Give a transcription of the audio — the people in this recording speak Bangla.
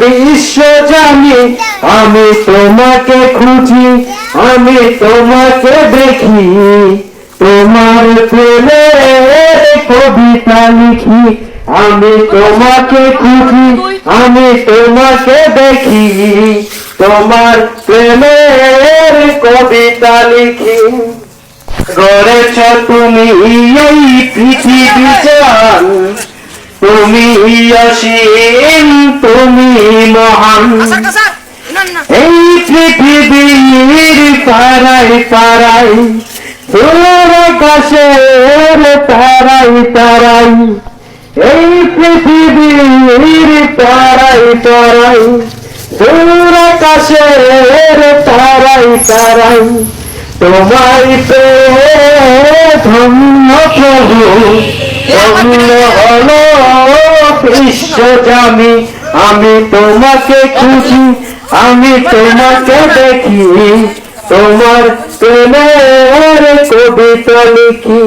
বিশ্ব জানি, আমি তোমাকে খুঁজি, আমি তোমাকে দেখি। তোমার প্রেমের কবিতা লিখি, আমি তোমাকে খুঁজি, আমি তোমাকে দেখি। তোমার প্রেমের কবিতা লিখি। গড়েছ তুমি এই পৃথিবী তুমি অসীম তুমি মহান। এই পৃথিবীর পাড়াই পাড়াই দূর আকাশের তারাই তারাই এই পৃথিবীর পাড়াই পাড়াই দূর আকাশের তারাই তারাই তোমায় পেয়ে ধন্য প্রভু ধন্য হলো বিশ্বজামি আমি তোমাকে খুঁজি আমি তোমাকে দেখি। তোমার প্রেমের কবিতা লিখি।